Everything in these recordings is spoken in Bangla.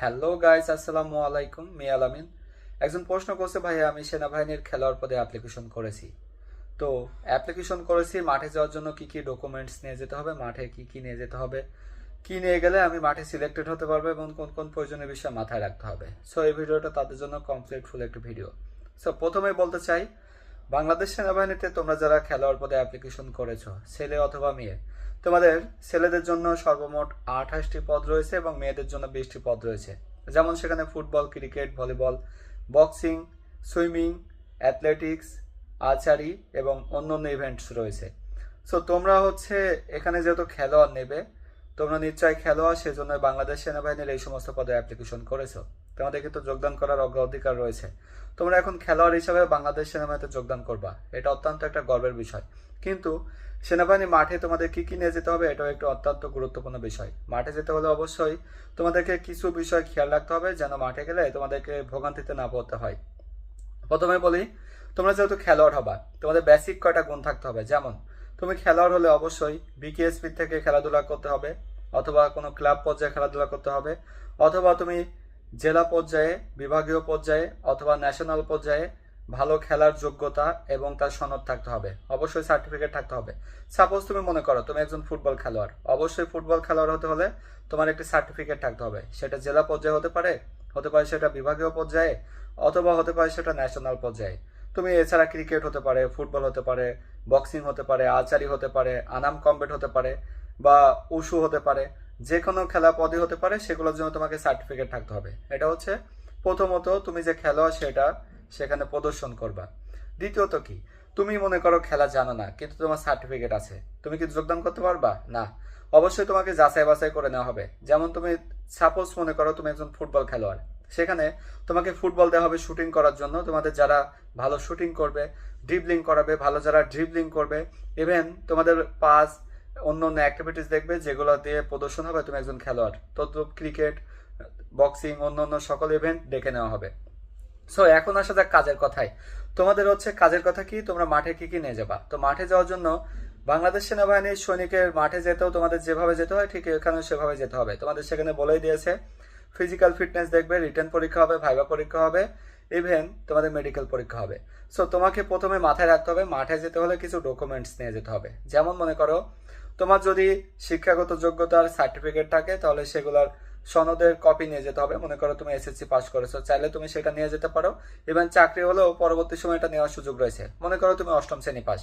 হ্যালো গাইস আসসালামু আলাইকুম মিয়া আলামিন। একজন প্রশ্ন করছে ভাই আমি সেনাবাহিনীর খেলোয়াড় পদে অ্যাপ্লিকেশন করেছি। তো অ্যাপ্লিকেশন করেছি, মাঠে যাওয়ার জন্য কি কি ডকুমেন্টস নিয়ে যেতে হবে, মাঠে কি কি নিয়ে যেতে হবে, কি নিয়ে গেলে আমি মাঠে সিলেক্টেড হতে পারব এবং কোন কোন প্রয়োজনীয় বিষয় মাথায় রাখতে হবে। সো এই ভিডিওটা তাদের জন্য কমপ্লিট ফুল একটি ভিডিও সো প্রথমে বলতে চাই বাংলাদেশ সেনাবাহিনীতে তোমরা যারা খেলোয়াড় পদে অ্যাপ্লিকেশন করেছ, ছেলে অথবা মেয়ে, তোমাদের ছেলেদের জন্য সর্বমোট আঠাশটি পদ রয়েছে এবং মেয়েদের জন্য বিশটি পদ রয়েছে। যেমন সেখানে football, cricket, volleyball, boxing, swimming athletics archery এবং অন্যান্য ইভেন্টস রয়েছে। সো তোমরা হচ্ছে এখানে যেহেতু খেলোয়াড় নেবে, তোমরা নিশ্চয়ই খেলোয়াড়, সেজন্য বাংলাদেশ সেনাবাহিনীর এই সমস্ত পদে অ্যাপ্লিকেশন করেছ। তোমাদের কিন্তু যোগদান করার অগ্রাধিকার রয়েছে। তোমরা এখন খেলোয়াড় হিসাবে বাংলাদেশ সেনাবাহিনীতে যোগদান করবা। এটা অত্যন্ত একটা গর্বের বিষয়। কিন্তু সেনাবাহিনী মাঠে তোমাদের কি কি নিয়ে যেতে হবে, এটাও একটু অত্যন্ত গুরুত্বপূর্ণ বিষয়। মাঠে যেতে হলে অবশ্যই তোমাদেরকে কিছু বিষয় খেয়াল রাখতে হবে, যেন মাঠে গেলে তোমাদেরকে ভোগান্তিতে না পড়তে হয়। প্রথমে বলি, তোমরা যেহেতু খেলোয়াড় হবা, তোমাদের বেসিক কয়টা গুণ থাকতে হবে? যেমন, তুমি খেলোয়াড় হলে অবশ্যই বিকেএসপি থেকে খেলাধুলা করতে হবে, অথবা কোনো ক্লাব পর্যায়ে খেলাধুলা করতে হবে, অথবা তুমি জেলা পর্যায়ে, বিভাগীয় পর্যায়ে অথবা ন্যাশনাল পর্যায়ে ভালো খেলার যোগ্যতা এবং তার সনদ থাকতে হবে। অবশ্যই সার্টিফিকেট থাকতে হবে। সাপোজ তুমি মনে করো তুমি একজন ফুটবল খেলোয়াড়। অবশ্যই ফুটবল খেলোয়াড় হতে হলে তোমার একটি সার্টিফিকেট থাকতে হবে। সেটা জেলা পর্যায়ে হতে পারে হতে পারে সেটা বিভাগীয় পর্যায়ে অথবা হতে পারে সেটা ন্যাশনাল পর্যায়ে। তুমি এছাড়া ক্রিকেট হতে পারে ফুটবল হতে পারে বক্সিং হতে পারে আর্চারি হতে পারে আনাম কম্বেট হতে পারে বা উশু হতে পারে। যে কোনো খেলা পদই হতে পারে, সেগুলোর জন্য তোমাকে সার্টিফিকেট থাকতে হবে। এটা হচ্ছে, প্রথমত তুমি যে খেলোয়াড় সেটা সেখানে প্রদর্শন করবা। দ্বিতীয়ত কি? তুমি মনে করো খেলা জানো না, কিন্তু তোমার সার্টিফিকেট আছে। তুমি কি যোগদান করতে পারবা? না। অবশ্যই তোমাকে যাচাই বাছাই করে নেওয়া হবে। যেমন তুমি সাপোজ মনে করো তুমি একজন ফুটবল খেলোয়াড়। সেখানে তোমাকে ফুটবল দেওয়া হবে শুটিং করার জন্য। তোমাদের যারা ভালো শুটিং করবে ড্রিবলিং করাবে, ভালো যারা ড্রিবলিং করবে ইভেন তোমাদের পাস অন্য অন্য অ্যাক্টিভিটিস দেখবে যেগুলো দিয়ে প্রদর্শন হবে, তুমি একজন খেলোয়াড়। তদ্রুপ ক্রিকেট বক্সিং অন্য অন্য সকল ইভেন্ট ডেকে নেওয়া হবে। সো এখন আসা যাক কাজের কথায়। তোমাদের হচ্ছে কাজের কথা কি? তোমরা মাঠে কি কি নিয়ে যাবা? তো মাঠে যাওয়ার জন্য বাংলাদেশ সেনাবাহিনীর সৈনিকের মাঠে যেতেও তোমাদের যেভাবে যেতে হয়, ঠিক এখানেও সেভাবে যেতে হবে। তোমাদের সেখানে বলেই দিয়েছে ফিজিক্যাল ফিটনেস দেখবে রিটার্ন পরীক্ষা হবে ভাইবা পরীক্ষা হবে। ইভেন তোমাদের মেডিকেল পরীক্ষা হবে। সো তোমাকে প্রথমে মাথায় রাখতে হবে মাঠে যেতে হলে কিছু ডকুমেন্টস নিয়ে যেতে হবে। যেমন মনে করো, তোমার যদি শিক্ষাগত যোগ্যতার সার্টিফিকেট থাকে, তাহলে সেগুলোর সনদের কপি নিয়ে যেতে হবে। মনে করো, তুমি এসএসসি পাস করেছ, চাইলে তুমি সেটা নিয়ে যেতে পারো। ইভেন চাকরি হলেও পরবর্তী সময় এটা নেওয়ার সুযোগ রয়েছে। মনে করো, তুমি অষ্টম শ্রেণি পাস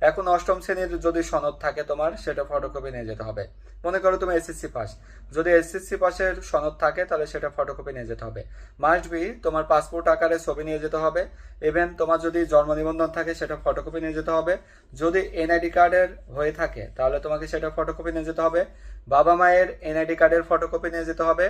এখন অষ্টম শ্রেণির যদি সনদ থাকে তোমার, সেটা ফটোকপি নিয়ে যেতে হবে। মনে করো তুমি এসএসসি পাস যদি এসএসসি পাসের সনদ থাকে, তাহলে সেটা ফটোকপি নিয়ে যেতে হবে। মাস্ট বি তোমার পাসপোর্ট আকারে ছবি নিয়ে যেতে হবে। ইভেন তোমার যদি জন্ম নিবন্ধন থাকে, সেটা ফটোকপি নিয়ে যেতে হবে। যদি এনআইডি কার্ডের হয়ে থাকে, তাহলে তোমাকে সেটা ফটোকপি নিয়ে যেতে হবে। বাবা মায়ের এনআইডি কার্ডের ফটোকপি নিয়ে যেতে হবে।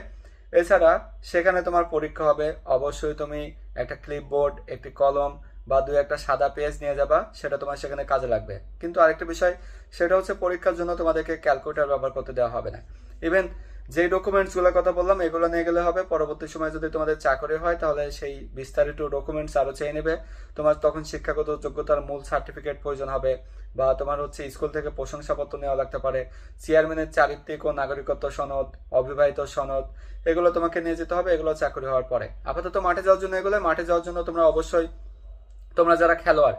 এছাড়া সেখানে তোমার পরীক্ষা হবে। অবশ্যই তুমি একটা ক্লিপবোর্ড একটি কলম বা দু একটা সাদা পেজ নিয়ে যাবা, সেটা তোমার সেখানে কাজে লাগবে। কিন্তু আরেকটা বিষয়, সেটা হচ্ছে পরীক্ষার জন্য তোমাদেরকে ক্যালকুলেটার ব্যবহার করতে দেওয়া হবে না। ইভেন যে ডকুমেন্টসগুলোর কথা বললাম, এগুলো নিয়ে গেলে হবে, পরবর্তী সময় যদি তোমাদের চাকরি হয়, তাহলে সেই বিস্তারিত ডকুমেন্টস আরও চেয়ে নেবে। তোমার তখন শিক্ষাগত যোগ্যতার মূল সার্টিফিকেট প্রয়োজন হবে, বা তোমার হচ্ছে স্কুল থেকে প্রশংসাপত্র নেওয়া লাগতে পারে চেয়ারম্যানের চারিত্রিক ও নাগরিকত্ব সনদ, অবিবাহিত সনদ, এগুলো তোমাকে নিয়ে যেতে হবে, এগুলো চাকরি হওয়ার পরে। আপাতত মাঠে যাওয়ার জন্য এগুলো, মাঠে যাওয়ার জন্য তোমরা অবশ্যই তোমরা যারা খেলোয়াড়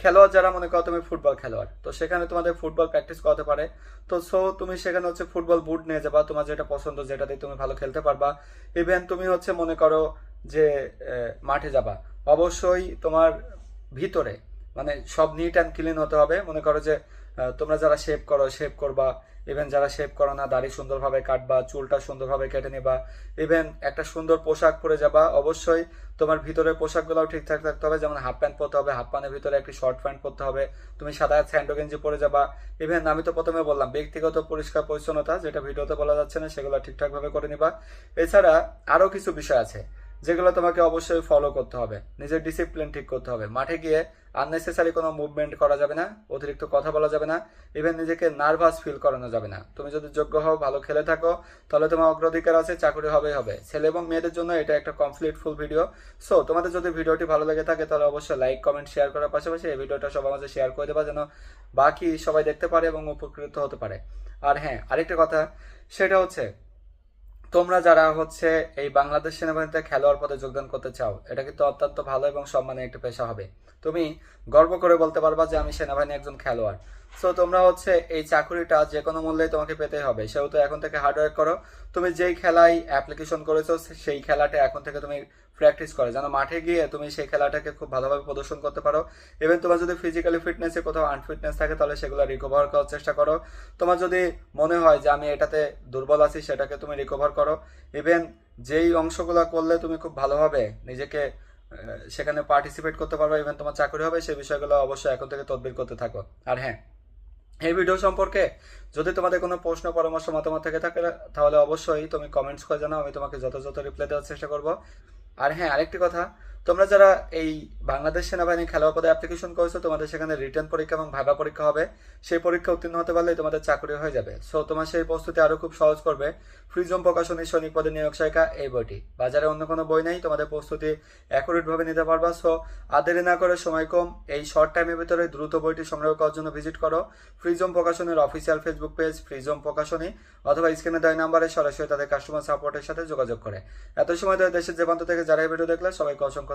খেলোয়াড় যারা মনে করো তুমি ফুটবল খেলোয়াড়, তো সেখানে তোমাদের ফুটবল প্র্যাকটিস করতে পারে। তো সো তুমি সেখানে হচ্ছে ফুটবল বুট নিয়ে যাবা, তোমার যেটা পছন্দ যেটা দিয়ে তুমি ভালো খেলতে পারবা। ইভেন তুমি হচ্ছে মনে করো যে মাঠে যাবা, অবশ্যই তোমার ভিতরে মানে সব নিট অ্যান্ড ক্লিন হতে হবে। মনে করো যে তোমরা যারা শেভ করো শেভ করবা। ইভেন যারা শেভ করো না, দাড়ি সুন্দরভাবে কাটবা, চুলটা সুন্দরভাবে কেটে নিবা। ইভেন একটা সুন্দর পোশাক পরে যাবা, অবশ্যই তোমার ভিতরে পোশাকগুলোও ঠিকঠাক থাকতে হবে। যেমন হাফ প্যান্ট পরতে হবে হাফ প্যান্টের ভিতরে একটি শর্ট প্যান্ট পরতে হবে। তুমি সাদা স্যান্ডো গেঞ্জি পরে যাবা। ইভেন আমি তো প্রথমে বললাম, ব্যক্তিগত পরিষ্কার পরিচ্ছন্নতা, যেটা ভিডিওতে বলা যাচ্ছে না, সেগুলো ঠিকঠাকভাবে করে নিবা। এছাড়া আরও কিছু বিষয় আছে। যেগুলো তোমাকে অবশ্যই ফলো করতে হবে। নিজের ডিসিপ্লিন ঠিক করতে হবে। মাঠে গিয়ে আননেসেসারি কোনো মুভমেন্ট করা যাবে না, অতিরিক্ত কথা বলা যাবে না ইভেন নিজেকে নার্ভাস ফিল করানো যাবে না। তুমি যদি যোগ্য হও, ভালো খেলে থাকো, তাহলে তোমার অগ্রাধিকার আছে, চাকরি হবেই হবে। ছেলে এবং মেয়েদের জন্য এটা একটা কমপ্লিট ফুল ভিডিও সো তোমাদের যদি ভিডিওটি ভালো লেগে থাকে, তাহলে অবশ্যই লাইক কমেন্ট শেয়ার করার পাশাপাশি এই ভিডিওটা সবার মাঝে শেয়ার করে দেবা, যেন বাকি সবাই দেখতে পারে এবং উপকৃত হতে পারে। আর হ্যাঁ আরেকটা কথা, সেটা হচ্ছে তোমরা যারা হচ্ছে এই বাংলাদেশ সেনাবাহিনীতে খেলোয়াড় পদে যোগদান করতে চাও, এটা কিন্তু অত্যন্ত ভালো এবং সম্মানের একটা পেশা হবে। তুমি গর্ব করে বলতে পারবা যে আমি সেনাবাহিনী একজন খেলোয়াড়। সো তোমরা হচ্ছে এই চাকরিটা যে কোনো মূল্যেই তোমাকে পেতে হবে। সেহেতু এখন থেকে হার্ডওয়ার্ক করো। তুমি যেই খেলায় অ্যাপ্লিকেশন করেছ সেই খেলাটা এখন থেকে তুমি প্র্যাকটিস করো। যেন মাঠে গিয়ে তুমি সেই খেলাটাকে খুব ভালোভাবে প্রদর্শন করতে পারো। ইভেন তোমার যদি ফিজিক্যালি ফিটনেসে কোথাও আনফিটনেস থাকে, তাহলে সেগুলো রিকভার করার চেষ্টা করো। তোমার যদি মনে হয় যে আমি এটাতে দুর্বল আছি, সেটাকে তুমি রিকভার করো। ইভেন যেই অংশগুলো করলে তুমি খুব ভালোভাবে নিজেকে সেখানে পার্টিসিপেট করতে পারবে ইভেন তোমার চাকরি হবে সেই বিষয়গুলো অবশ্যই এখন থেকে তদবির করতে থাকো। আর হ্যাঁ এই ভিডিও সম্পর্কে যদি তোমাদের কোনো প্রশ্ন, পরামর্শ, মতামত থেকে থাকে, তাহলে অবশ্যই তুমি কমেন্টস করে জানাও, আমি তোমাকে যথাযথ রিপ্লাই দেওয়ার চেষ্টা করব। আর হ্যাঁ আরেকটি কথা তোমরা যারা এই বাংলাদেশ সেনাবাহিনী খেলোয়াড় পদে অ্যাপ্লিকেশন করেছ, তোমাদের সেখানে রিটার্ন পরীক্ষা এবং ভাইবা পরীক্ষা হবে। সেই পরীক্ষা উত্তীর্ণ হতে পারলে তোমাদের চাকরি হয়ে যাবে। সো তোমার সেই প্রস্তুতি আরও খুব সহজ করবে। ফ্রিজম প্রকাশনী সৈনিক পদে নিয়োগ সহায়িকা এই বইটি। বাজারে অন্য কোনো বই নেই, তোমাদের প্রস্তুতি অ্যাকুরেটভাবে নিতে পারবা। সো আর দেরি না করে সময় কম, এই শর্ট টাইমের ভিতরে দ্রুত বইটি সংগ্রহ করার জন্য ভিজিট করো। ফ্রিজম প্রকাশনের অফিসিয়াল ফেসবুক পেজ ফ্রিজম প্রকাশনী অথবা স্ক্রিনে দেয় নাম্বারে সরাসরি তাদের কাস্টমার সাপোর্টের সাথে যোগাযোগ করে। এত সময় ধরে দেশের যে প্রান্ত থেকে যারা এই ভিডিও দেখলে, সবাইকে অসংখ্য